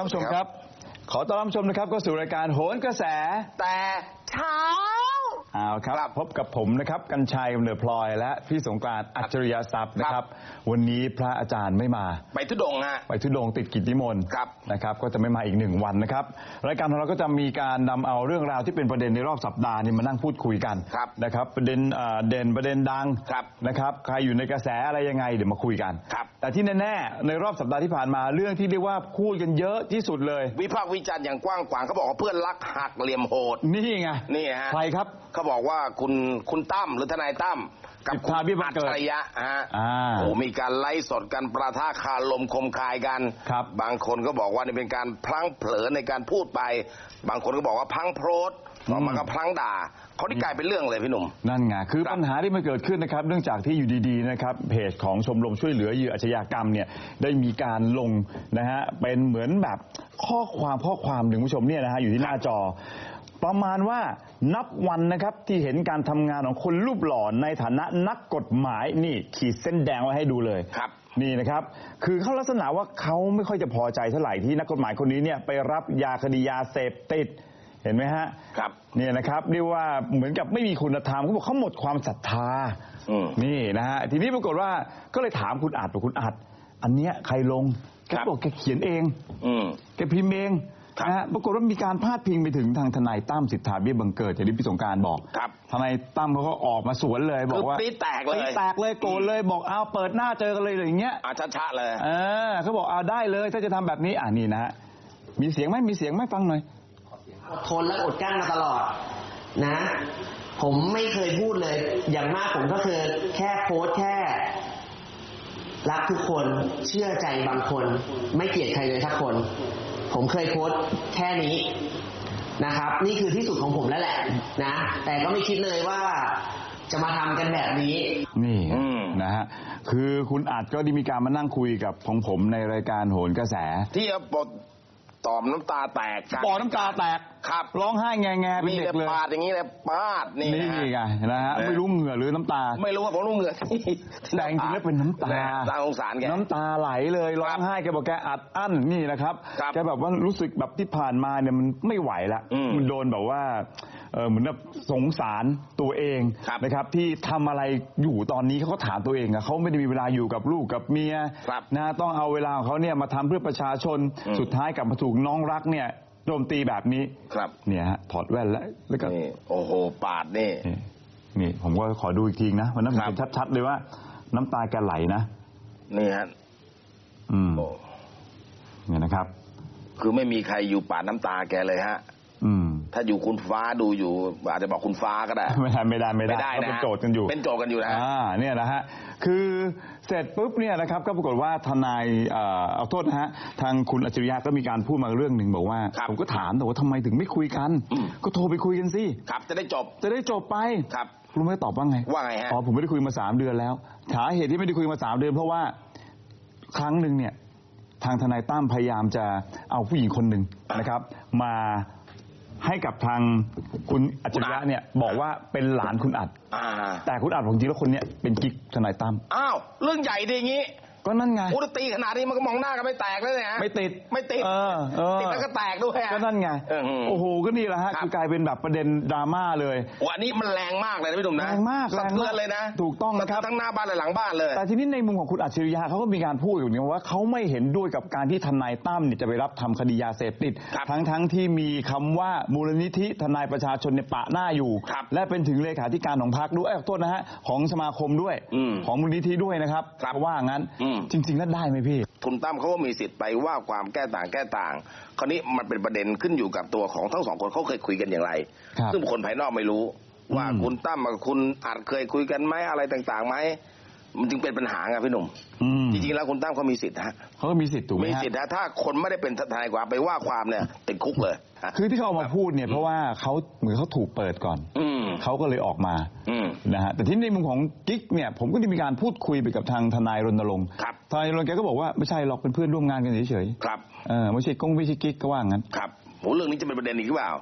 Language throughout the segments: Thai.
ครับผู้ชมครับ ขอต้อนรับผู้ชมนะครับก็สู่รายการโหนกระแสแต่ เช้าเอาครับพบกับผมนะครับกัญชัยกำเนิดพลอยและพี่สงกรานต์อัจฉริยทรัพย์นะครับ วันนี้พระอาจารย์ไม่มา ไปทุดงค์ฮะไปทุดงค์ติดกิจนิมนต์ครับนะครับ ก็จะไม่มาอีกหนึ่งวันนะครับรายการของเราก็จะมีการนำเอาเรื่องราวที่เป็นประเด็นในรอบสัปดาห์นี้มานั่งพูดคุยกันครับนะครับ ประเด็นเอ่อเด่นประเด็นดังครับนะครับใครอยู่ในกระแสอะไรยังไงเดี๋ยวมาคุยกัน ครับ แต่ที่แน่ๆในรอบสัปดาห์ที่ผ่านมาเรื่องที่เรียกว่าพูดกันเยอะที่สุดเลย วิพากษ์วิจารณ์อย่างกว้างขวางเขาบอกว่าเพื่อนรักหักเหลี่ยมโหด นี่ไงนี่ฮะ ใครครับเขาบอกว่าคุณคุณตั้มหรือทนายตั้มกับสิทธาเบี้ยบัอังจเกิดฉริยะฮะอ่าโอ้มีการไล่สดกันประท่าคารลมคมคายกันครับบางคนก็บอกว่านี่เป็นการพลั้งเผลอในการพูดไป บางคนก็บอกว่าพลั้งโพรดต่อมาก็พลั้งด่าเขาที่กลายเป็นเรื่องเลยพี่หนุ่มนั่นไงคือครับปัญหาที่มันเกิดขึ้นนะครับ เนื่องจากที่อยู่ดีๆนะครับเพจของชมรมช่วยเหลือเหยื่ออาชญากรรมเนี่ยได้มีการลงนะฮะเป็นเหมือนแบบข้อความข้อความหนึ่งผู้ชมเนี่ยนะฮะอยู่ที่หน้าจอ ประมาณว่านับวันนะครับที่เห็นการทำงานของคนรูปหล่อในฐานะนักกฎหมายนี่ขีดเส้นแดงไว้ให้ดูเลย ครับ นี่นะครับ คือเขาลักษณะว่าเขาไม่ค่อยจะพอใจเท่าไหร่ที่นักกฎหมายคนนี้เนี่ยไปรับยาคดียาเสพติด เห็นไหมฮะครับ เนี่ยนะครับเรียกว่าเหมือนกับไม่มีคุณธรรมเขาบอกเขาหมดความศรัทธาอืมนี่นะฮะทีนี้ปรากฏว่าก็เลยถามคุณอาจบอกคุณอาจอันเนี้ยใครลงแกครับ บอกแกเขียนเอง อืม แกพิมพ์เองครับ นะฮะปรากฏว่ามีการพาดพิงไปถึงทางทนายตั้มสิทธาเบี้ยบังเกิดอย่างที่พี่สงกรารบอกครับ ทนายตั้มเขาก็ออกมาสวนเลย บอกว่าคือปี๊ดแตกเลย ปี๊ดแตกเลยโกรธเลยบอกเอาเปิดหน้าเจอกันเลยอย่างเงี้ย อาชะๆเลย เออเขาบอกเอาได้เลยถ้าจะทำแบบนี้อ่านี่นะฮะมีเสียงไหมมีเสียงไหมฟังหน่อย อดทนและอดกลั้นมาตลอดนะ ผมไม่เคยพูดเลย อย่างมากผมก็คือแค่โพสต์แค่ รักทุกคนเชื่อใจบางคน ไม่เกลียดใครเลยสักคน ผมเคยโพสต์แค่นี้นะครับ นี่คือที่สุดของผมแล้วแหละนะ แต่ก็ไม่คิดเลยว่าจะมาทำกันแบบนี้ นี่อืมนะฮะคือคุณอาจก็ได้มีการมานั่งคุยกับของผมในรายการโหนกระแส ที่เอาปด ตอมน้ำตาแตกครับปอน้ำตาแตกครับร้องไห้แงแงๆเป็นมีเด็แต่กเลยปาดอย่างนี้เลยปาดนี่นี่นะฮะไงนะฮะเออไม่รู้เหงื่อหรือน้ำตา ไม่รู้ว่าผมรู้เหงื่อที่แต่จริงๆแล้วเป็นน้ำตาตาสงสารแกน้ำตาไหลเลยร้องไห้แกบอกแกอัดอั้นนี่นะครับครับแกแบบว่ารู้สึกแบบที่ผ่านมาเนี่ยมันไม่ไหวละอืมมันโดนแบบว่า เออเหมือนแบบสงสารตัวเองครับนะครับ ที่ทำอะไรอยู่ตอนนี้เขาก็ถามตัวเองอะเขาไม่ได้มีเวลาอยู่กับลูกกับเมียครับนะต้องเอาเวลาของเขาเนี่ยมาทำเพื่อประชาชนอืมสุดท้ายกลับมาถูกน้องรักเนี่ยโจมตีแบบนี้ครับเนี่ยฮะถอดแว่นแล้วแล้วก็นี่โอ้โหปาดนี่นี่นี่ผมก็ขอดูอีกทีนะวันนั้นผมครับเห็นชัดๆเลยว่า น้ำตาแกไหลนะนี่ฮะอืมโอ้เนี่ยนะครับ คือไม่มีใครอยู่ปาดน้ำตาแกเลยฮะอืม ถ้าอยู่คุณฟ้าดูอยู่ อาจจะบอกคุณฟ้าก็ได้ ไม่ได้ไม่ได้ไม่ได้ไม่ได้ก็นะเป็นโจทย์กันอยู่ เป็นโจทย์กันอยู่นะฮะอ่าเนี่ยนะฮะคือเสร็จปุ๊บเนี่ยนะครับก็ปรากฏว่าทนายเอ่อเอาโทษนะฮะทางคุณอัจฉริยะก็มีการพูดมาเรื่องหนึ่งบอกว่าครับผมก็ถามแต่ว่าทำไมถึงไม่คุยกันอืมก็โทรไปคุยกันสิครับจะได้จบจะได้จบไปครับรู้ไหมตอบว่าไงว่าไงฮะอ๋อผมไม่ได้คุยมาสามเดือนแล้วสาเหตุที่ไม่ได้คุยมาสามเดือน เพราะว่าครั้งหนึ่งเนี่ยทางทนายตั้มพยายามจะเอาผู้หญิงคนหนึ่งนะครับ มา ให้กับทางคุณอัจฉริยะเนี่ยบอกว่าเป็นหลานคุณอัดอ่าแต่คุณอัดผมจริงแล้วคนเนี้ยเป็นกิ๊กทนายตั้มอ้าวเรื่องใหญ่ดีอย่างงี้ ก็นั่นไงโอ้ถ้าตีขนาดนี้มันก็มองหน้ากันไม่แตกแล้วเนี่ยฮะไม่ติดไม่ติดเออเออ ติดแล้วก็แตกด้วยฮะ ก็นั่นไง เออโอ้โห ก็นี่แหละฮะ ครับ คือกลายเป็นแบบประเด็นดราม่าเลยโอ้อันนี้มันแรงมากเลยนะพี่หนุ่มนะแรงมากสะแรงมากเทือนเลยนะถูกต้องนะครับทั้งหน้าบ้านและหลังบ้านเลย แต่ทีนี้ในมุมของคุณอัจฉริยะเขาก็มีการพูดอยู่เนี่ยว่าเขาไม่เห็นด้วยกับการที่ทนายตั้มเนี่ยจะไปรับทำคดียาเสพติด ครับทั้งทั้งที่มีคำว่ามูลนิธิทนายประชาชนเนี่ยปะหน้าอยู่ ครับและเป็นถึงเลขาธิการของพรรคด้วยเอ้ยขอโทษนะฮะของสมาคมด้วย อืมของมูลนิธิด้วยนะครับครับเขาว่างั้น อืมจริงๆแล้วได้ไหมพี่คุณตั้มเขาก็มีสิทธิ์ไปว่าความแก้ต่างแก้ต่าง คราวนี้มันเป็นประเด็นขึ้นอยู่กับตัวของทั้งสองคนเขาเคยคุยกันอย่างไรครับซึ่งคนภายนอกไม่รู้ ว่าอืมคุณตั้มกับคุณอาจเคยคุยกันไหมอะไรต่างๆไหม มันจึงเป็นปัญหาไงพี่หนุ่มอืมจริงๆแล้วคุณตั้มเขามีสิทธิ์ฮะเขาก็มีสิทธิ์ถูกไหมมีฮะ สิทธิ์นะถ้าคนไม่ได้เป็นทนายความไปว่าความเนี่ยติดคุกเลยฮะ คือที่เขาเอามาพูดเนี่ยเพราะว่าเขาเหมือนเขาถูกเปิดก่อนอืมเขาก็เลยออกมาอืมนะฮะแต่ที่ในมุมของกิ๊กเนี่ย ผมก็ได้มีการพูดคุยไปกับทางทนายรณรงค์ครับ ทนายรณรงค์แกก็บอกว่าไม่ใช่หรอกเป็นเพื่อนร่วมงานกันเฉยครับ ๆเออไม่ใช่กงไม่ใช่กิ๊กก็ว่างั้น ครับโหเรื่องนี้จะเป็นประเด็นอีกหรือเปล่า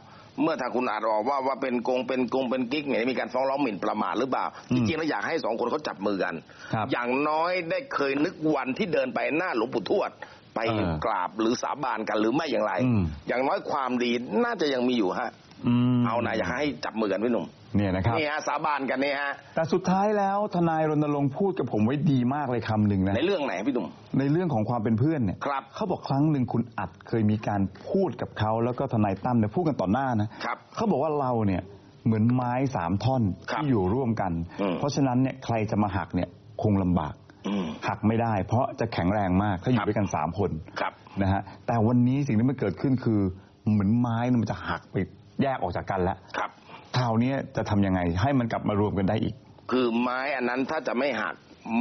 เมื่อทางคุณอาจบอกว่าว่าเป็นกงเป็นกงเป็นกิ๊กเนี่ยมีการฟ้องร้องหมิ่นประมาทหรือเปล่าอืจมริงๆแล้วอยากให้สองคนเขาจับมือกันครับอย่างน้อยได้เคยนึกวันที่เดินไปหน้าหลวงปู่ทวดไปเออกราบหรือสาบานกันหรือไม่อย่างไรอืมอย่างน้อยความดีน่าจะยังมีอยู่ฮะอืม เอานะอยากให้จับมือกันพี่หนุ่มเนี่ยนะครับนี่ฮะสาบานกันนี่ฮะแต่สุดท้ายแล้วทนายรณรงค์พูดกับผมไว้ดีมากเลยคำหนึ่งนะในเรื่องไหนพี่หนุ่มในเรื่องของความเป็นเพื่อนเนี่ยครับเขาบอกครั้งหนึ่งคุณอัดเคยมีการพูดกับเขาแล้วก็ทนายตั้มเนี่ยพูดกันต่อหน้านะครับเขาบอกว่าเราเนี่ยเหมือนไม้สามท่อนครับที่อยู่ร่วมกันอืมเพราะฉะนั้นเนี่ยใครจะมาหักเนี่ยคงลำบากอืมหักไม่ได้ เพราะจะแข็งแรงมากถ้าอคยู่รับด้วยกันสามคนครับนะฮะแต่วันนี้สิ่งที่มันเกิดขึ้นคือเหมือนไม้เนี่ยมันจะหักไป แยกออกจากกันแล้วครับคราวนี้จะทำยังไงให้มันกลับมารวมกันได้อีก คือไม้อันนั้นถ้าจะไม่หัก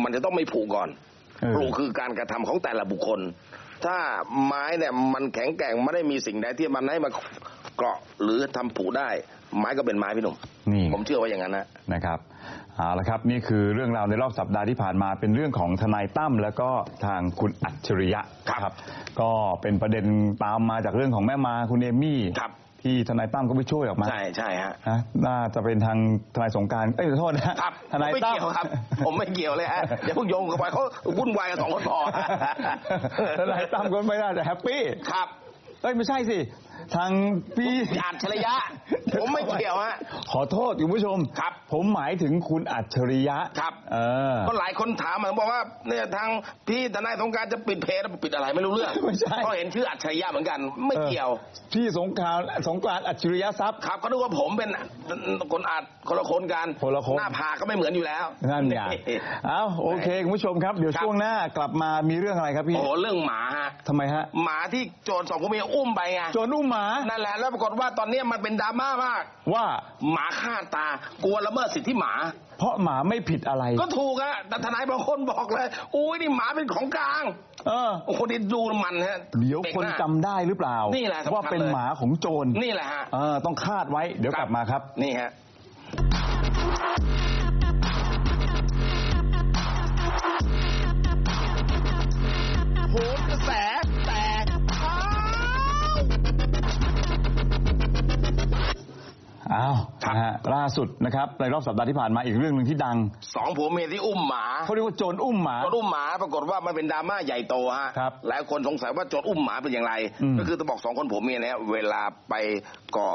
มันจะต้องไม่ผูกก่อนเออผูกคือการกระทำของแต่ละบุคคล ถ้าไม้เนี่ยมันแข็งแกร่งไม่ได้มีสิ่งใดที่มันให้มาเกาะหรือทำผูกได้ ไม้ก็เป็นไม้พี่หนุ่มนี่ ผมเชื่อว่าอย่างนั้นนะ นะครับเอาละครับนี่คือเรื่องราวในรอบสัปดาห์ที่ผ่านมาเป็นเรื่องของทนายตั้มแล้วก็ทางคุณอัจฉริยะครับ ก็เป็นประเด็นตามมาจากเรื่องของแม่มาคุณเอมี่ครับ ที่ทนายตั้มก็ไปช่วยออกมาใช่ใช่ฮะนะน่าจะเป็นทางทนายสงกรารเอ้ยขอโทษนะครับทนายผมไม่ตั้มเกี่ยวครับ ผมไม่เกี่ยวเลยฮะอย่าเพิ่งโยงเข้าไปเขาวุ่นวายกันสองคนพอทนายตั้มก็ไม่น่าจะแฮปปี้ครับเอ้ยไม่ใช่สิ ทางพี่อัจฉริยะ ผมไม่เกี่ยวฮะ ขอโทษคุณผู้ชมครับ ผมหมายถึงคุณอัจฉริยะครับเออก็หลายคนถามมาบอกว่าเนี่ยทางพี่ทนายสงกรารจะปิดเพจปิดอะไรไม่รู้เรื่องไม่ใช่เพราะเห็นชื่ออัจฉริยะเหมือนกันไม่เกี่ยวออพี่สงกรารสงกรานต์อัจฉริยะทรัพย์ครับเขาดูว่าผมเป็นคนอัดคนละคนกันคนละคนหน้าผากก็ไม่เหมือนอยู่แล้วนั่นไงเอาโอเคคุณผู้ชมครับเดี๋ยวครับช่วงหน้ากลับมามีเรื่องอะไรครับพี่โอ้โหเรื่องหมาฮะทำไมฮะหมาที่โจรสองผัวเมียอุ้มไปไงโจรอุ้มหมานั่นแหละแล้วปรากฏว่าตอนนี้มันเป็นดราม่ามาก ว่าหมาฆ่าตากลัวละเมิดสิทธิหมา เพราะหมาไม่ผิดอะไร ก็ถูกอะแต่ทนายบางคนบอกเลยอุ้ยนี่หมาเป็นของกลาง เออโอ้โหนี่ดูมันฮะเดี๋ยวด็กคนหาจำได้หรือเปล่านี่แหละสำคัญว่าเป็นเลยหมาของโจรนี่แหละฮะเออต้องคาดไว้เดี๋ยวกลับมาครับ นี่ฮะโหนกระแส อ้าวครับนะฮะล่าสุดนะครับในรอบสัปดาห์ที่ผ่านมาอีกเรื่องหนึ่งที่ดังสองผัวเมียที่อุ้มหมาเขาเรียกว่าโจรอุ้มหมาโจรอุ้มหมาปรากฏว่ามันเป็นดราม่าใหญ่โตฮะครับหลายคนสงสัยว่าโจรอุ้มหมาเป็นอย่างไรอืมก็คือต้องบอกสองคนผัวเมียเนี่ยเวลาไปก่อ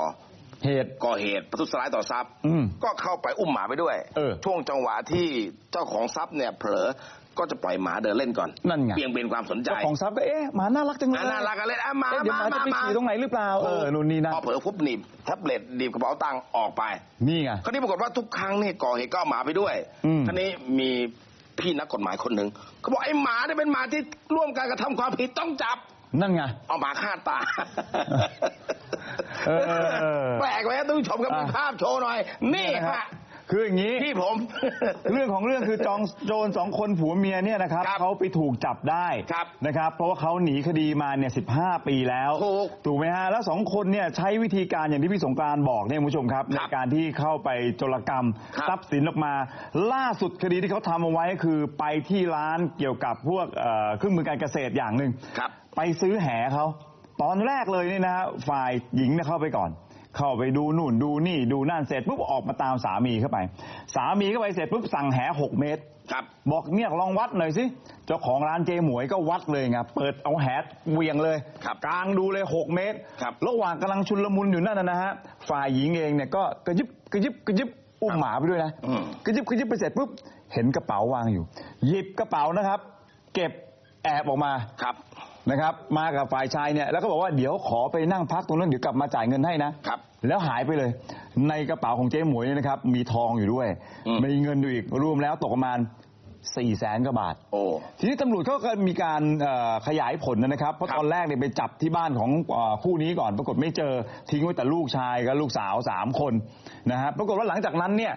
เหตุก่อเหตุประทุษร้ายต่อทรัพย์อืมก็เข้าไปอุ้มหมาไปด้วยเออช่วงจังหวะที่เจ้าของทรัพย์เนี่ยเผลอ ก็จะปล่อยหมาเดินเล่นก่อนนั่นไงเบี่ยงเบนความสนใจเจ้าของทรัพย์ก็เอ๊ะหมาน่ารักจังเลยอะน่ารักกันเลยอะมาเอ๊ะเดี๋ยวหมาจะไปมาฉี่ตรงไหนหรือเปล่าเออนู่นนี่นั่นพอเผลอปุ๊บหนีบแท็บเล็ตหนีบกระเป๋าตังค์ออกไปนี่ไงคราวนี้ปรากฏว่าทุกครั้งนี่ก่อเหตุก็เอาหมาไปด้วยอืมคราวนี้มีพี่นักกฎหมายคนหนึ่งเขาบอกไอ้หมาเนี่ยเป็นหมาที่ร่วมการกระทำความผิดต้องจับนั่นไงเอาหมาฆ่าตาเออแปลกไหมครับท่านผู้ชมครับมีอะภาพโชว์หน่อย นี่นะฮะ คืออย่างนี้ พี่ผม เรื่องของเรื่องคือจองโจรสองคนผัวเมียเนี่ยนะครับครับเขาไปถูกจับได้ครับนะครับ เพราะว่าเขาหนีคดีมาเนี่ยสิปีแล้วถูกถูกไหมฮะแล้วสองคนเนี่ยใช้วิธีการอย่างที่พี่สงกรารบอกเนี่ยคุณผู้ชมครับคในรับการที่เข้าไปโจรกรรมครับ ทรัพย์สินออกมา ล่าสุดคดีที่เขาทำเอาไว้คือไปที่ร้านเกี่ยวกับพวกเอ่อเครื่องมือการเกษตรอย่างหนึ่ง ครับ ไปซื้อแหเขาตอนแรกเลยเนี่ยนะฮะฝ่ายหญิงเนี่ยเข้าไปก่อน เข้าไปดูนู่นดูนี่ดูนั่นเสร็จปุ๊บออกมาตามสามีเข้าไป สามีเข้าไปเสร็จปุ๊บสั่งแหหกเมตรครับบอกเนี่ยลองวัดหน่อยสิเจ้าของร้านเจหมวยก็วัดเลยไงเปิดเอาแหเหวียงเลยครับกลางดูเลยหกเมตรครับระหว่างกำลังชุนลมุนอยู่นั่นนะนะฮะฝ่ายหญิงเองเนี่ยก็กระยิบกระยิบกระยิบอุ้มหมาไปด้วยนะอืมกระยิบกระยิบไปเสร็จปุ๊บเห็นกระเป๋าวางอยู่ หยิบกระเป๋านะครับ เก็บแอบออกมาครับ นะครับ มากับฝ่ายชายเนี่ยแล้วก็บอกว่าเดี๋ยวขอไปนั่งพักตรงนั้นเดี๋ยวกลับมาจ่ายเงินให้นะครับ แล้วหายไปเลย ในกระเป๋าของเจ๊หมวยเนี่ยนะครับ มีทองอยู่ด้วย อืม มีเงินอยู่อีกรวมแล้วตกประมาณ4ี่แสนกว่าบาท โอ้ ทีนี้ตำรวจเขาก็มีการเอ่อขยายผลนะครับ เพราะครับตอนแรกเนี่ยไปจับที่บ้านของเอ่อคู่นี้ก่อน ปรากฏไม่เจอทิ้งไว้แต่ลูกชายกับลูกสาวสามคนนะฮะปรากฏว่าหลังจากนั้นเนี่ย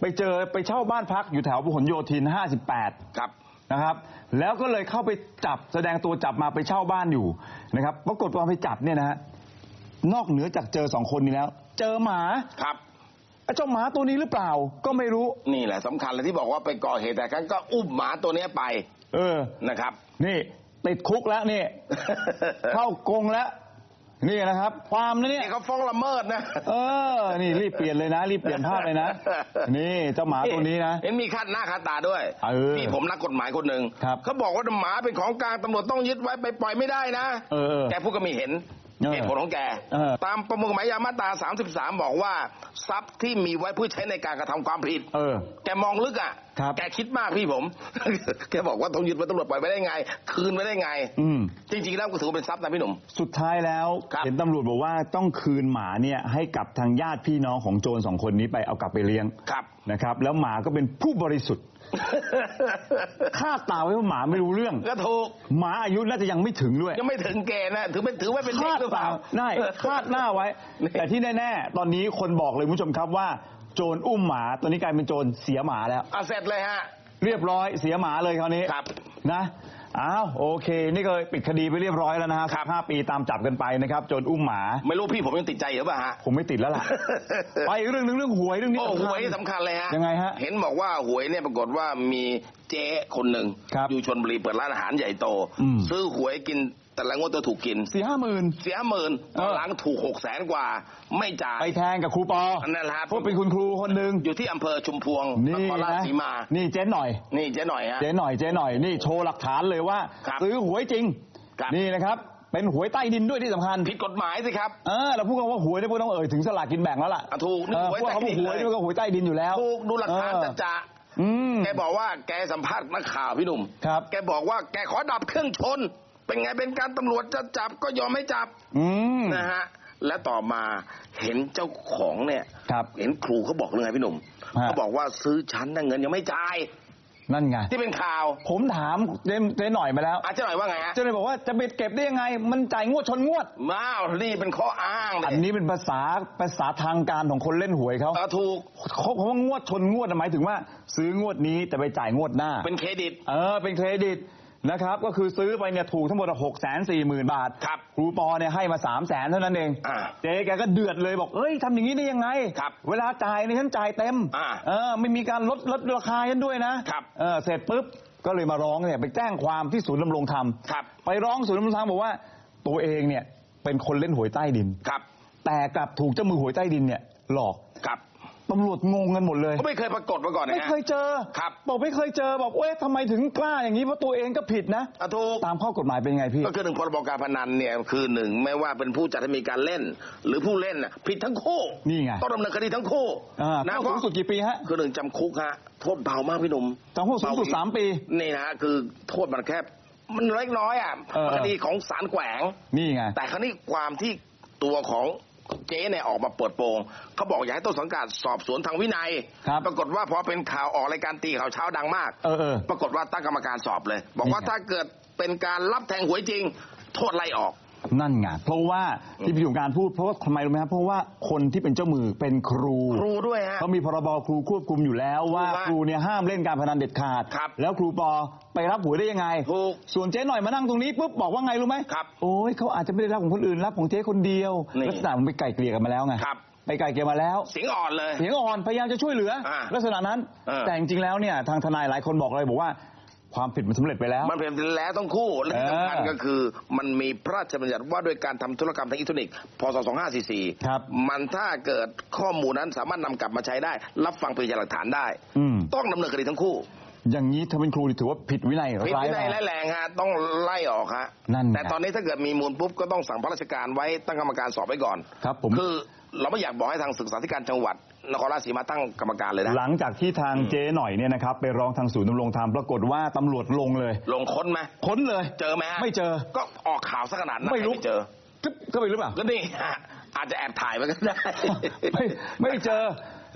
ไปเจอไปเช่าบ้านพักอยู่แถวพหลโยธิน 58 ครับ นะครับ แล้วก็เลยเข้าไปจับแสดงตัวจับมาไปเช่าบ้านอยู่นะครับปรากฏว่าไปจับเนี่ยนะฮะนอกเหนือจากเจอสองคนนี้แล้ว เจอหมาครับไอ้เจ้าหมาตัวนี้หรือเปล่า ก็ไม่รู้นี่แหละสำคัญเลยที่บอกว่าไปก่อเหตุแต่ครั้งก็อุ้มหมาตัวเนี้ยไปเออนะครับ นี่ติดคุกแล้วนี่ เข้ากรงแล้ว นี่นะครับความนะเนี่ย นี่เขาฟ้องละเมิดนะ เออ นี่รีบเปลี่ยนเลยนะ รีบเปลี่ยนภาพเลยนะ นี่เจ้าหมาตัวนี้นะเห็นมีคัดหน้าคาตาด้วยเออพี่ผมนักกฎหมายคนหนึ่งครับเขาบอกว่าหมาเป็นของกลางตำรวจต้องยึดไว้ไปปล่อยไม่ได้นะเออเออแกพูดก็ไมีเห็น เออเหตุผลของแกเออตามประมวลกฎหมายยามาตรา33 บอกว่า ทรัพย์ที่มีไว้เพื่อใช้ในการกระทำความผิดเออ แกมองลึกอะครับแกคิดมากพี่ผม แกบอกว่าต้องยึดไว้ตำรวจปล่อยไว้ได้ไง คืนไว้ได้ไง อืมจริงๆแล้วก็ถือว่าเป็นทรัพย์นะพี่หนุ่มสุดท้ายแล้วครับเห็นตำรวจบอกว่าต้องคืนหมาเนี่ยให้กับทางญาติพี่น้องของโจรสองคนนี้ไปเอากลับไปเลี้ยงครับนะครับ แล้วหมาก็เป็นผู้บริสุทธิ์ คาดตาไว้ว่าหมาไม่รู้เรื่อง ก็ถูกหมาอายุน่าจะยังไม่ถึงด้วยยังไม่ถึงเกณฑ์นะถือเป็นถือว่าเป็นเด็กคาดหรือเปตาล่าได้คาดหน้าไว้ แต่ที่แน่ๆ ตอนนี้คนบอกเลยคุณผู้ชมครับว่าโจรอุ้มหมาตอนนี้กลายเป็นโจรเสียหมาแล้วเอาเสร็จเลยฮะ เรียบร้อยเสียหมาเลยคราวนี้ครับนะ อ้าวโอเค นี่ก็ปิดคดีไปเรียบร้อยแล้วนะฮะครับ ห้าปีตามจับกันไปนะครับโจรอุ้มหมา ไม่รู้พี่ผมยังติดใจหรือเปล่าฮะ ผมไม่ติดแล้วล่ะ ไปอีกเรื่องหนึงเรื่องหวยเรื่องนี้โอ้หสำคัญ วยสำคัญเลยฮะยังไงฮะเห็นบอกว่าหวยเนี่ยปรากฏว่ามีเจ๊คนหนึ่งครับอยู่ชนบุรีเปิดร้านอาหารใหญ่โต อืมซื้อหวยกิน แต่ละงวดตัวถูกกินสี่ห้าหมื่น เสียหมื่นเออหลังถูกหกแสนกว่า ไม่จ่าย ไปแทงกับครูปออันนั่นแหละครับ เพราะเป็นคุณครูคนหนึ่งอยู่ที่อำเภอชุมพวงนนี่ครราชนะสีมา นี่เจ๊หน่อย นี่เจ๊หน่อยฮะ เจ๊หน่อยเจ๊หน่อยนี่โชว์หลักฐานเลยว่า ครับซื้อหวยจริง ครับ นี่นะครับ เป็นหวยใต้ดินด้วยที่สำคัญผิดกฎหมายสิครับ เออเราพูดกันว่าหวยเนี่ยพวกต้องเอ่ยถึงสลากกินแบ่งแล้วล่ะอะถูกนี่เออหวยพวกเขาบอกใต้ดินหวยนี่มันก็หวยใต้ดินอยู่แล้วถูกดูหลักฐานเออจะจะอืม แกบอกว่าแกสัมภาษณ์นักข่าวพี่หนุ่ม ครับ แกบอกว่าแกขอดับเครื่องชน เป็นไงเป็นการตำรวจจะจับก็ยอมไม่จับอืมนะฮะและต่อมาเห็นเจ้าของเนี่ยครับ เห็นครูเขาบอกเลยไงพี่หนุ่มฮะ เขาบอกว่าซื้อชั้นนะเงินยังไม่จ่ายนั่นไง ที่เป็นข่าวผมถามเจ๊เจ๊หน่อยมาแล้ว อาจจะหน่อยว่าไงฮะเจ๊หน่อยบอกว่าจะไปเก็บได้ยังไง มันจ่ายงวดชนงวด ม้าวนี่เป็นข้ออ้างเลยอันนี้เป็นภาษาภาษาทางการของคนเล่นหวยเขาเออถูกเขาเพราะว่างวดชนงวดหมายถึงว่า ซื้องวดนี้แต่ไปจ่ายงวดหน้าเป็นเครดิต เออเป็นเครดิต นะครับก็คือซื้อไปเนี่ยถูกทั้งหมดหกแสนสี่หมื่นบาทครับครูปอเนี่ยให้มาสามแสนเท่านั้นเองอ่าเจ๊แกก็เดือดเลยบอกเอ้ยทำอย่างนี้ได้ยังไงครับเวลาจ่ายเนี่ยฉันจ่ายเต็มอ่าเออไม่มีการลดลดราคาฉันด้วยนะครับเออเสร็จปุ๊บก็เลยมาร้องเนี่ยไปแจ้งความที่ศูนย์ดำรงธรรมครับไปร้องศูนย์ดำรงธรรมบอกว่า ตัวเองเนี่ยเป็นคนเล่นหวยใต้ดินครับแต่กลับถูกเจ้ามือหวยใต้ดินเนี่ยหลอกครับ ตำรวจงงกันหมดเลย ก็ไม่เคยปรากฏมาก่อนนะไม่ฮะเคยเจอครับบอกไม่เคยเจอบอกเอ้ยทำไมถึงกล้าอย่างนี้เพราะตัวเองก็ผิดนะอะถูกตามข้อกฎหมายเป็นไงพี่ก็คือหนึ่งพรบการพนันเนี่ยคือหนึ่งไม่ว่าเป็นผู้จัดให้มีการเล่น หรือผู้เล่นน่ะผิดทั้งคู่นี่ไงต้องดำเนินคดีทั้งคู่อ่านะโทษสูงสุดกี่ปีฮะคือหนึ่งจำคุกฮะโทษเบามากพี่หนุ่มจำคุกสูงสุดเบสามปีนี่นะฮะคือโทษมันแค่มันเล็กน้อยอะเออคดีของศาลแขวงนี่ไงแต่ครั้นี้ความที่ตัวของ เจ๊เนี่ยออกมาเปิดโปงเขาบอกอยากให้ต้นสังกัดสอบสวนทางวินัย ครับปรากฏว่าพอเป็นข่าวออกรายการตีข่าวเช้าดังมาก เออเออปรากฏว่าตั้งกรรมการสอบเลย บอกว่านี่ไง ถ้าเกิดเป็นการรับแทงหวยจริง โทษไล่ออก นั่นไงเพราะว่าที่พี่อยู่การพูดเพราะว่าทำไมรู้ไหมครับเพราะว่าคนที่เป็นเจ้ามือเป็นครูครูด้วยฮะ เขามีพรบครูควบคุมอยู่แล้วว่าถูกฮะครูเนี่ยห้ามเล่นการพนันเด็ดขาด ครับแล้วครูปอไปรับหวยได้ยังไงถูกส่วนเจ๊หน่อยมานั่งตรงนี้ปุ๊บบอกว่าไงรู้ไหมครับโอ้ยเขาอาจจะไม่ได้รับของคนอื่นรับของเจ๊คนเดียวนี่ลักษณะมันไปไก่เกลี่ยกันมาแล้วไงครับ ไปไก่เกลี่ยมาแล้ว เสียงอ่อนเลย เสียงอ่อนพยายามจะช่วยเหลือ อ่าลักษณะนั้น เออแต่จริงๆแล้วเนี่ยทางทนายหลายคนบอกเลยบอกว่า ความผิดมันสำเร็จไปแล้ว มันเป็นแล้วต้องคู่และที่สำคัญเออก็คือมันมีพระราชบัญญัติว่าด้วยการทำธุรกรรมทางอิเล็กทรอนิกส์พศ2544ครับมันถ้าเกิดข้อมูลนั้นสามารถนำกลับมาใช้ได้ รับฟังเป็นพยานหลักฐานได้ อืม ต้องดำเนินคดีทั้งคู่อย่างนี้ถ้าเป็นครูนี่ถือว่าผิดวินัยผิดร้ายวินัยแรงร้ายแรงฮะต้องไล่ออกฮะนั่นไงแต่ตอนนี้ถ้าเกิดมีมูลปุ๊บก็ต้องสั่งพระราชการไว้ตั้งกรรมการสอบไว้ก่อนครับผม คือเราไม่อยากบอกให้ทางศึกษาธิการจังหวัด นครราชสีมาตั้งกรรมการเลยนะ หลังจากที่ทางเจ๊หน่อยเนี่ยนะครับไปร้องทางศูนย์ดำรงธรรมปรากฏว่าตำรวจลงเลย ลงค้นไหมค้นเลย เจอไหมฮะไม่เจอ ก็ออกข่าวสักขนาดนั้นไม่รู้เจอกึ๊บเข้าไปหรือเปล่าก็นี่ฮะอาจจะแอบถ่ายไว้ก็ได้ไม่ไม่เจอ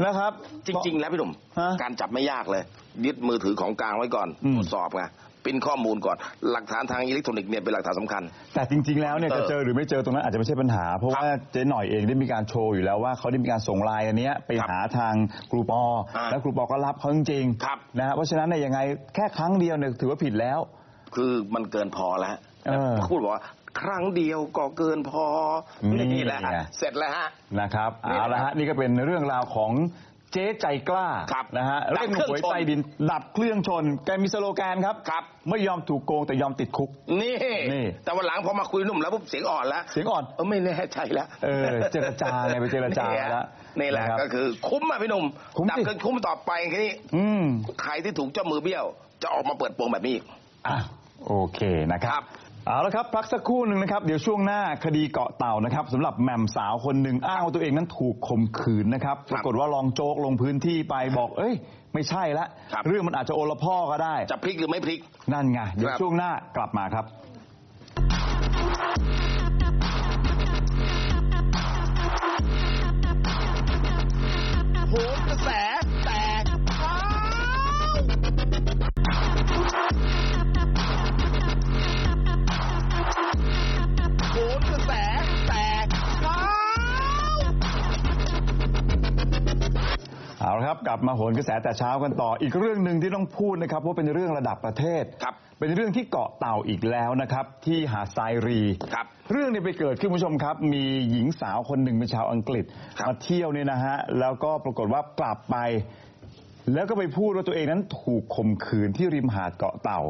นะครับ จริง ๆ แล้วพี่หนุ่มฮะการจับไม่ยากเลย ยึดมือถือของกลางไว้ก่อนอืมตรวจสอบไง ปริ้นข้อมูลก่อน หลักฐานทางอิเล็กทรอนิกส์เนี่ยเป็นหลักฐานสำคัญ แต่จริง ๆ แล้วเนี่ยจะเจอหรือไม่เจอตรงนั้นอาจจะไม่ใช่ปัญหา เพราะว่าเจ๊หน่อยเองได้มีการโชว์อยู่แล้วว่าเขาได้มีการส่งไลน์อันเนี้ยไปหาทางครูปอ อ่าแล้วครูปอก็รับเขาจริงๆครับนะฮะเพราะฉะนั้นเนี่ยยังไงแค่ครั้งเดียวเนี่ยถือว่าผิดแล้ว คือมันเกินพอแล้วเออพูดบอกว่า ครั้งเดียวก็เกินพอนี่แหละ ไง เสร็จแล้วฮะ นะครับเอาละฮะนี่ก็เป็นเรื่องราวของ เจ๊ใจกล้าครับนะฮะดับเล่นเครื่องหวยชน ใต้ดิน ดับเครื่องชน แกมีสโลแกนครับ ครับ ไม่ยอมถูกโกงแต่ยอมติดคุก นี่ นี่ แต่วันหลังพอมาคุยหนุ่มแล้วปุ๊บเสียงอ่อนแล้วเสียงอ่อน เออไม่แน่ใจแล้วเออเจรจาไงไปเจรจานี่ฮะแล้วนี่แหละนะครับก็คือคุ้มอะพี่หนุ่มคุ้มสิ ดับเครื่องคุ้มต่อไปแค่นี้ อืม ใครที่ถูกเจ้ามือเบี้ยว จะออกมาเปิดโปงแบบนี้อีก อะโอเคนะคครัรับบ เอาละครับพักสักครู่หนึ่งนะครับเดี๋ยวช่วงหน้าคดีเกาะเต่านะครับสำหรับแหม่มสาวคนหนึ่งอ้างว่าตัวเองนั้นถูกข่มขืนนะครับคปรับรากฏว่ารองโจ๊กลงพื้นที่ไปบอก เอ้ย ไม่ใช่ละครับ เรื่องมันอาจจะโอละพ่อก็ได้ จะพลิกหรือไม่พลิก นั่นไงเดี๋ยวครับ ช่วงหน้ากลับมาครับ โหนกระแส ครับกลับมาโหนกระแสแต่เช้ากันต่อ อีกเรื่องหนึ่งที่ต้องพูดนะครับว่าเป็นเรื่องระดับประเทศครับเป็นเรื่องที่เกาะเต่าอีกแล้วนะครับที่หาดทรายรีครับเรื่องนี้ไปเกิดขึ้นคุณผู้ชมครับ มีหญิงสาวคนหนึ่งเป็นชาวอังกฤษครับมาเที่ยวเนี่ยนะฮะแล้วก็ปรากฏว่ากลับไป แล้วก็ไปพูดว่าตัวเองนั้นถูกข่มขืนที่ริมหาดเกาะเต่า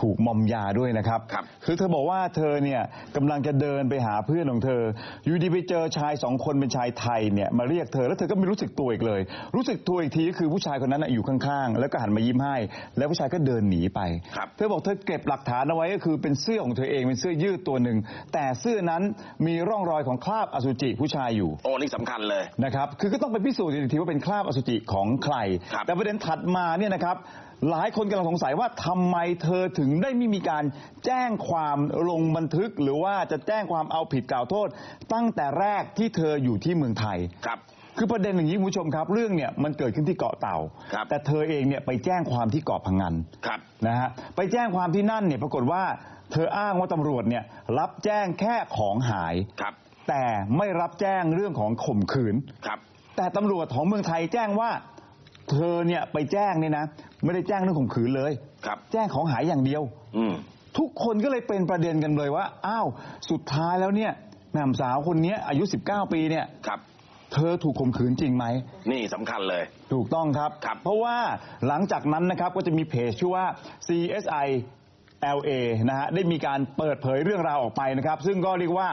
ถูกมอมยาด้วยนะครับครับ คือเธอบอกว่าเธอเนี่ยกำลังจะเดินไปหาเพื่อนของเธอ อยู่ดีไปเจอชายสองคนเป็นชายไทยเนี่ยมาเรียกเธอแล้วเธอก็ไม่รู้สึกตัวอีกเลย รู้สึกตัวอีกทีก็คือผู้ชายคนนั้นนะอยู่ข้างๆ แล้วก็หันมายิ้มให้ แล้วผู้ชายก็เดินหนีไป ครับ เธอบอกเธอเก็บหลักฐานเอาไว้ก็คือเป็นเสื้อของเธอเองเป็นเสื้อยืดตัวหนึ่งแต่เสื้อนั้นมีร่องรอยของคราบอสุจิผู้ชายอยู่ โอ้นี่สำคัญเลย นะครับ คือก็ต้องไปพิสูจน์อีกทีว่าเป็นคราบอสุจิของใคร ครับแต่ประเด็นถัดมาเนี่ยนะครับ หลายคนกำลังสงสัยว่าทำไมเธอถึงได้ไม่มีการแจ้งความลงบันทึก หรือว่าจะแจ้งความเอาผิดกล่าวโทษ ตั้งแต่แรกที่เธออยู่ที่เมืองไทย ครับ คือประเด็นอย่างนี้คุณผู้ชมครับ เรื่องเนี่ยมันเกิดขึ้นที่เกาะเต่า ครับแต่เธอเองเนี่ยไปแจ้งความที่เกาะพังงนครับ นะฮะไปแจ้งความที่นั่นเนี่ยปรากฏว่าเธออ้างว่าตำรวจเนี่ยรับแจ้งแค่ของหาย ครับ แต่ไม่รับแจ้งเรื่องของข่มขืน ครับ แต่ตำรวจของเมืองไทยแจ้งว่า เธอเนี่ยไปแจ้งเนี่ยนะ ไม่ได้แจ้งเรื่องข่มขืนเลย ครับ แจ้งของหายอย่างเดียว อืม ทุกคนก็เลยเป็นประเด็นกันเลยว่า อ้าว สุดท้ายแล้วเนี่ยแหม่มสาวคนเนี้ยอายุ 19 ปีเนี่ย ครับ เธอถูกข่มขืนจริงไหม นี่สำคัญเลย ถูกต้องครับ ครับเพราะว่าหลังจากนั้นนะครับก็จะมีเพจชื่อว่า CSI LA นะฮะได้มีการเปิดเผยเรื่องราวออกไปนะครับ ซึ่งก็เรียกว่า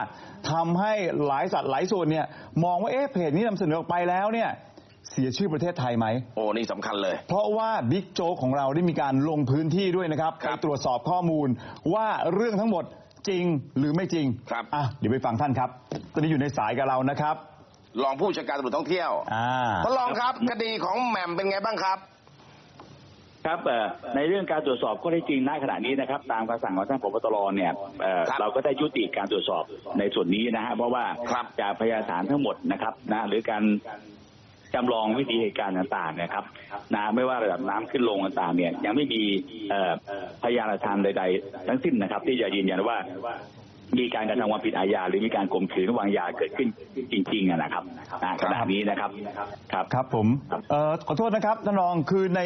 ทำให้หลายสัตว์หลายส่วนเนี่ยมองว่าเอ๊ะเพจนี้นำเสนอออกไปแล้วเนี่ย เสียชื่อประเทศไทยไหม โอ้ นี่สำคัญเลย เพราะว่าบิ๊กโจ๊กของเราได้มีการลงพื้นที่ด้วยนะครับครัไปบตรวจสอบข้อมูลว่าเรื่องทั้งหมดจริงหรือไม่จริงครับ อะเดี๋ยวไปฟังท่านครับ ตอนนี้อยู่ในสายกับเรานะครับ รองผู้จัดการตำรวจท่องเที่ยวอ่าท่านรองครับคดีของแหม่มเป็นไงบ้างครับ ครับเอ่อในเรื่องการตรวจสอบข้อเท็จจริงณขณะนี้นะครับ ตามคำสั่งของท่านผบตรเนี่ยเอ่อครับเราก็ได้ยุติการตรวจสอบในส่วนนี้นะฮะเพราะว่าครับจากพยานฐานทั้งหมดนะครับนะหรือการ จำลองวิธีเหตุการณ์ต่างๆนะครับนะไม่ว่าระดับน้ำขึ้นลงต่างๆเนี่ยยังไม่มีพยานหลักฐานใด ๆ ทั้งสิ้นนะครับ ที่จะยืนยันว่ามีการกระทำความผิดอาญาหรือมีการข่มขืนวางยาเกิดขึ้นจริงๆนะครับนะขณะนี้นะครับครับครับผมขอโทษนะครับท่านรองคือใน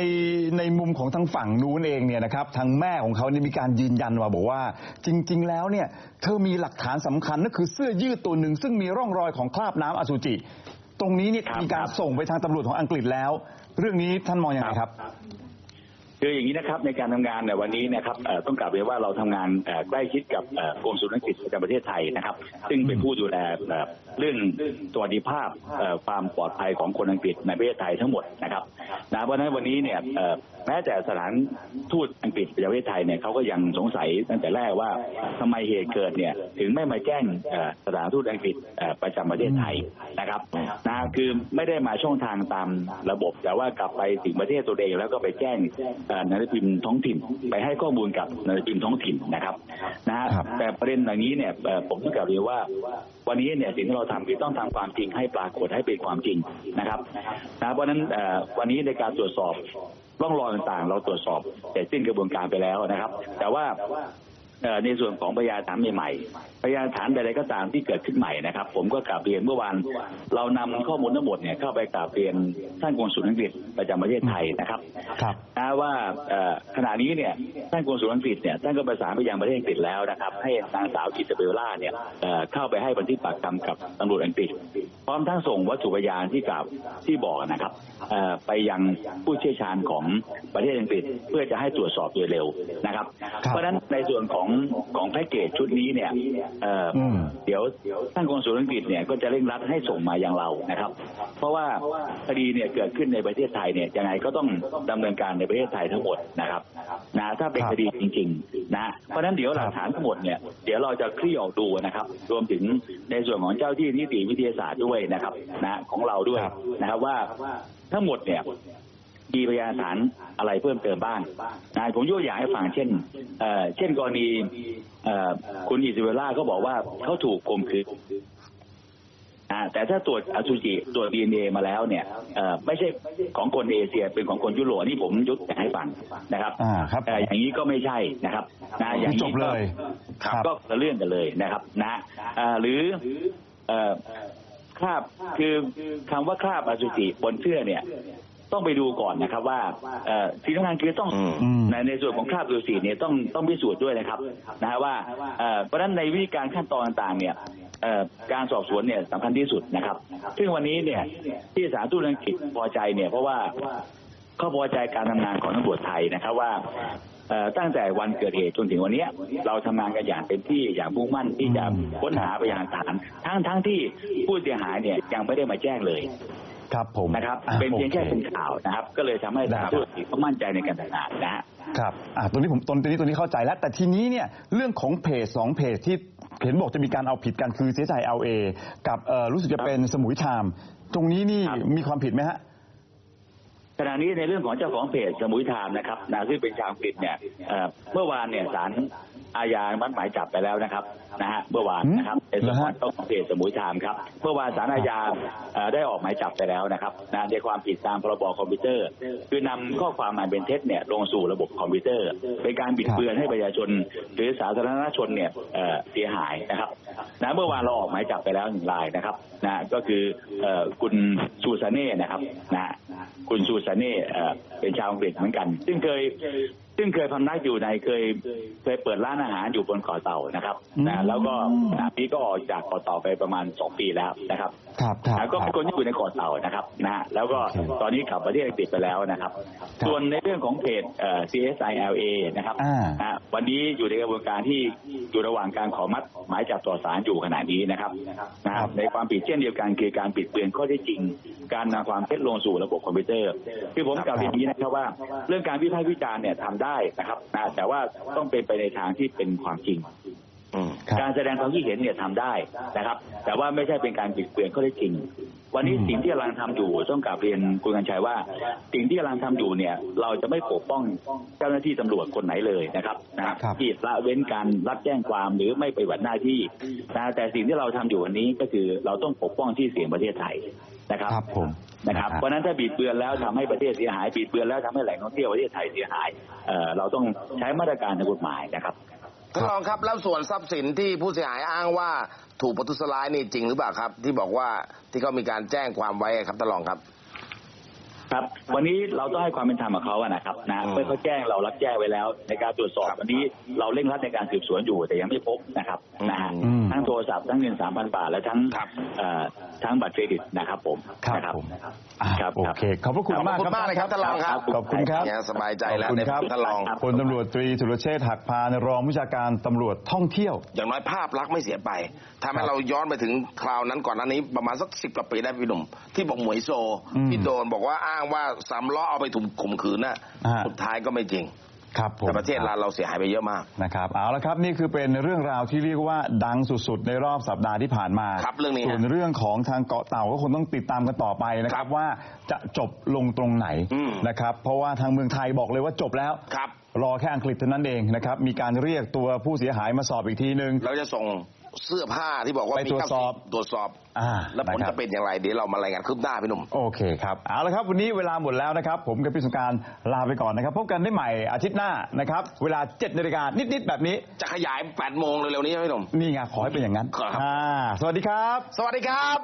ในมุมของทางฝั่งนู้นเองเนี่ยนะครับทางแม่ของเขาเนี่ยมีการยืนยันว่าบอกว่า จริง ๆ แล้วเนี่ยเธอมีหลักฐานสำคัญนั่นคือเสื้อยืดตัวหนึ่งซึ่งมีร่องรอยของคราบน้ำอสุจิ ตรงนี้เนี่ยครับมีการครับส่งไปทางตำรวจของอังกฤษแล้ว เรื่องนี้ท่านมองยังไงครับคืออย่างนี้นะครับในการทำงานในวันนี้นะครับเอ่อต้องกลับเรียนว่าเราทำงานเอ่อใกล้ชิดกับเอ่อกรมสุนทรกิจประจำประเทศไทยนะครับ ซึ่งเป็นผู้ดูแลเอ่อเรื่องสวัสดิภาพเอ่อความปลอดภัยของคนอังกฤษในประเทศไทยทั้งหมดนะครับ นะเพราะฉะนั้นวันนี้เนี่ยเอ่อแม้แต่สถานทูตอังกฤษประจำประเทศไทยเนี่ยเขาก็ยังสงสัยตั้งแต่แรกว่าทำไมเหตุเกิดเนี่ยถึงไม่มาแจ้งเอ่อสถานทูตอังกฤษเอ่อประจำประเทศไทยนะครับนะคือไม่ได้มาช่องทางตามระบบ แต่ว่ากลับไปถึงประเทศตัวเอง แล้วก็ไปแจ้งเอ่อหนังสือพิมพ์ท้องถิ่น ไปให้ข้อมูลกับหนังสือพิมพ์ท้องถิ่นนะครับนะฮะครับ แต่ประเด็นอย่างนี้เนี่ยผมต้องกล่าวเรียนว่า วันนี้เนี่ยสิ่งที่เราทำคือต้องทำความจริงให้ปรากฏให้เป็นความจริงนะครับนะเพราะนั้นวันนี้ในการตรวจสอบร่องรอยต่างๆ เราตรวจสอบเสร็จสิ้นกระบวนการไปแล้วนะครับ แต่ว่า ในส่วนของพยานฐานใหม่ๆพยานฐานใดๆก็ตามที่เกิดขึ้นใหม่นะครับ ผมก็กราบเรียนเมื่อวานเรานำข้อมูลทั้งหมดเนี่ยเข้าไปกราบเรียนท่านกงสุลอังกฤษประจำประเทศไทยนะครับครับนะว่าเอ่อขณะนี้เนี่ยท่านกงสุลอังกฤษเนี่ยท่านก็ประสานไปยังประเทศอังกฤษแล้วนะครับ ให้นางสาวอิซาเบลล่าเนี่ยเอ่อเข้าไปให้บันทึกปากคำกับตำรวจอังกฤษ พร้อมทั้งส่งวัตถุพยานที่กล่าวที่บอกนะครับเอ่อไปยังผู้เชี่ยวชาญของประเทศอังกฤษ เพื่อจะให้ตรวจสอบโดยเร็วนะครับครับเพราะฉะนั้นในส่วนของของแพ็กเกจชุดนี้เนี่ยเอ่ออมเดี๋ยวท่านกงสุลอังกฤษเนี่ยก็จะเร่งรัดให้ส่งมายังเรานะครับ เพราะว่าคดีเนี่ยเกิดขึ้นในประเทศไทยเนี่ยยังไงก็ต้องดำเนินการในประเทศไทยทั้งหมดนะครับนะถ้าเป็นครับคดีจริงๆนะเพราะฉะนั้นเดี๋ยวหลักฐานทั้งหมดเนี่ยเดี๋ยวเราจะคลี่ออกดูนะครับ รวมถึงในส่วนของเจ้าที่นิติวิทยาศาสตร์ด้วยนะครับนะของเราด้วยครับนะครับว่าทั้งหมดเนี่ย มีพยานฐานอะไรเพิ่มเติมบ้างนะผมยกตัวอย่างให้ฟังเช่นเอ่อเช่นกรณีเอ่อคุณอิซาเบลล่าก็บอกว่าเขาถูกข่มขืนอ่าแต่ถ้าตรวจอสุจิตรวจดีเอ็นเอมาแล้วเนี่ยเอ่อไม่ใช่ของคนเอเชียเป็นของคนยุโรปนี่ผมยกอย่างให้ฟังนะครับอ่าครับเอ่ออย่างนี้ก็ไม่ใช่นะครับนะอย่างจนี้บเลยก็ครับก็จะเลื่อนกันเลยนะครับนะอ่าหรือเอ่อคราบคือคำว่าคราบอสุจิบนเสื้อเนี่ย ต้องไปดูก่อนนะครับว่าเอ่อสิ่งสำคัญคือต้องอืมอืมในในส่วนของคราบอสุจิเนี่ยต้องต้องพิสูจน์ด้วยนะครับนะฮะว่าเอ่อเพราะฉะนั้นในวิธีการขั้นตอนต่างๆเนี่ยเอ่อการสอบสวนเนี่ยสำคัญที่สุดนะครับ ซึ่งวันนี้เนี่ยที่สารทูตอังกฤษพอใจเนี่ยเพราะว่าเขาพอใจการทำงานของตำรวจไทยนะครับว่าเอ่อตั้งแต่วันเกิดเหตุจนถึงวันเนี้ยเราทำงานกันอย่างเต็มที่อย่างมุ่งมั่นที่จะอืมค้นหาพยานหลักฐาน ทั้งทั้งที่ผู้เสียหายเนี่ยยังไม่ได้มาแจ้งเลย ครับผมนะครับอะเป็นเพียงแค่โอเป็นข่าวนะครับ ก็เลยทำให้ได้สารทูตเขามั่นใจในการทำงานนะฮะครับอ่าตัวนี้ผมตรงนี้ตัวนี้เข้าใจแล้ว แต่ทีนี้เนี่ยเรื่องของเพจสองเพจที่เห็นบอกจะมีการเอาผิดกันคือเสียใจเอลเอกับเอ่อรู้สึกจะเป็นสมุยชามตรงนี้นี่ครับมีความผิดไหมฮะข ณะนี้ในเรื่องของเจ้าของเพจสมุยไทม์นะครับนะซึ่งเป็นชาวอังกฤษเนี่ยเอ่อเมื่อวานเนี่ยศาลอาญาอนุมัติหมายจับไปแล้วนะครับนะฮะเมื่อวานนะครับอืมในส่วนของเหรอฮะเจ้าของเพจสมุยไทม์ครับเมื่อวานศาลอาญาเอ่อได้ออกหมายจับไปแล้วนะครับนะในความผิดตามพรบคอมพิวเตอร์ คือนำข้อความอันเป็นเท็จเนี่ยลงสู่ระบบคอมพิวเตอร์ เป็นการบิดเบือนให้ประชาชน หรือสาธารณชนเนี่ยเอ่อเสียหายนะครับนะเมื่อวานเราออกหมายจับไปแล้วหนึ่งรายนะครับนะก็คือเอ่อคุณซูซาเน่นะครับนะคุณซูซาเน่เอ่อเป็นชาวอังกฤษเหมือนกัน ซึ่งเคยซึ่งเคยพำนักอยู่ในเคยเคยเปิดร้านอาหารอยู่บนเกาะเต่านะครับนะแล้วก็นะพี่ก็ออกจากเกาะเต่าไปประมาณสองปีแล้วนะครับครับครับนะก็เป็นคนที่อยู่ในเกาะเต่านะครับนะฮะแล้วก็โอเคตอนนี้กลับประเทศอังกฤษไปแล้วนะครับครับส่วนในเรื่องของเพจเอ่อ CSILA นะครับอ่านะฮะวันนี้อยู่ในกระบวนการที่อยู่ระหว่างการขอมัดหมายจับต่อศาลอยู่ขณะนี้นะครับนะฮะครับ ในความผิดเช่นเดียวกันคือการปิดเบือนข้อเท็จจริง การนำความเท็จลงสู่ระบบคอมพิวเตอร์ คือผมกล่าวอย่างนี้นะครับว่า เรื่องการวิพากษ์วิจารณ์เนี่ยทำได้นะครับนะแต่ว่าต้องเป็นไปในทางที่เป็นความจริงอืมครับ การแสดงความคิดเห็นเนี่ยทำได้นะครับ แต่ว่าไม่ใช่เป็นการบิดเบือนข้อเท็จจริง วันนี้อืมสิ่งที่กำลังทำอยู่ต้องกลับเรียนคุณกัญชัยว่า สิ่งที่กำลังทำอยู่เนี่ย เราจะไม่ปกป้องเจ้าหน้าที่ตำรวจคนไหนเลยนะครับนะครับที่ละเว้นการรับแจ้งความหรือไม่ปฏิบัติหน้าที่นะแต่สิ่งที่เราทำอยู่วันนี้ก็คือเราต้องปกป้องที่อเสียงประเทศไทยนะครับครับผมนะครับนะฮะเพราะฉะนั้นถ้าบิดเบือนแล้วทำให้ประเทศเสียหายบิดเบือนแล้วทำให้แหล่งท่องเที่ยวประเทศไทยเสียหายเอ่อเราต้องใช้มาตรการทางกฎหมายนะครับ ท่านรองครับแล้วส่วนทรัพย์สินที่ผู้เสียหายอ้างว่าถูกประทุษร้ายนี่จริงหรือเปล่าครับ ที่บอกว่าที่เขามีการแจ้งความไว้ครับท่านรองครับ ครับวันนี้เราต้องให้ความเป็นธรรมกับเขาอะนะครับนะอืมเมื่อเขาแจ้งเรารับแจ้งไว้แล้ว ในการตรวจสอบวันนี้เราเร่งรัดในการสืบสวนอยู่แต่ยังไม่พบนะครับนะฮะอืมทั้งโทรศัพท์ทั้งเงินสามพันบาท และทั้งครับเอ่อทั้งบัตรเครดิตนะครับผมครับนะผมอะครับโอเคขอบพระคุณขอบมากคุณครับมากเลยครับท่านรองครับ ขอบคุณครับเนี่ยสบายใจแล้วขอบคุณในครับท่านรองครับพลตำรวจตรีสุรเชษฐ์หักพานรองผู้จัดการตำรวจท่องเที่ยว อย่างน้อยภาพลักษณ์ไม่เสียไปทำให้ครับเราย้อนไปถึงคราวนั้นก่อนหน้านี้ประมาณสักสิบกว่าปีได้พี่หนุ่มที่บอกหมวยโซอืมที่โดนบอกว่าอ้างว่าสามล้อเอาไปถูกข่มขืนน่ะอ่าสุดท้ายก็ไม่จริงครับผมแต่ประเทศเราเราเสียหายไปเยอะมากนะครับเอาละครับนี่คือเป็นเรื่องราวที่เรียกว่าดังสุดๆ ในรอบสัปดาห์ที่ผ่านมาครับเรื่องนี้ฮะส่วนเรื่องของทางเกาะเต่าก็คงต้องติดตามกันต่อไปนะครับว่าจะจบลงตรงไหนอืมนะครับเพราะว่าทางเมืองไทยบอกเลยว่าจบแล้วครับ รอแค่อังกฤษเท่านั้นเองนะครับ มีการเรียกตัวผู้เสียหายมาสอบอีกทีนึง เราจะส่งเสื้อผ้าที่บอกว่าไปมีตรวจสอบตรวจสอบอ่าแล้วผลนะครับจะเป็นอย่างไรเดี๋ยวเรามารายงานคืบหน้าพี่หนุ่มโอเคครับเอาละครับวันนี้เวลาหมดแล้วนะครับ ผมกับพี่สงกรารลาไปก่อนนะครับ พบกันได้ใหม่อาทิตย์หน้านะครับ เวลา7นาฬิกานิดๆแบบนี้จะขยาย8โมงเร็วๆนี้พี่หนุ่มนี่ไงขอให้เป็นอย่างนั้นครับอ่าสวัสดีครับ สวัสดีครับ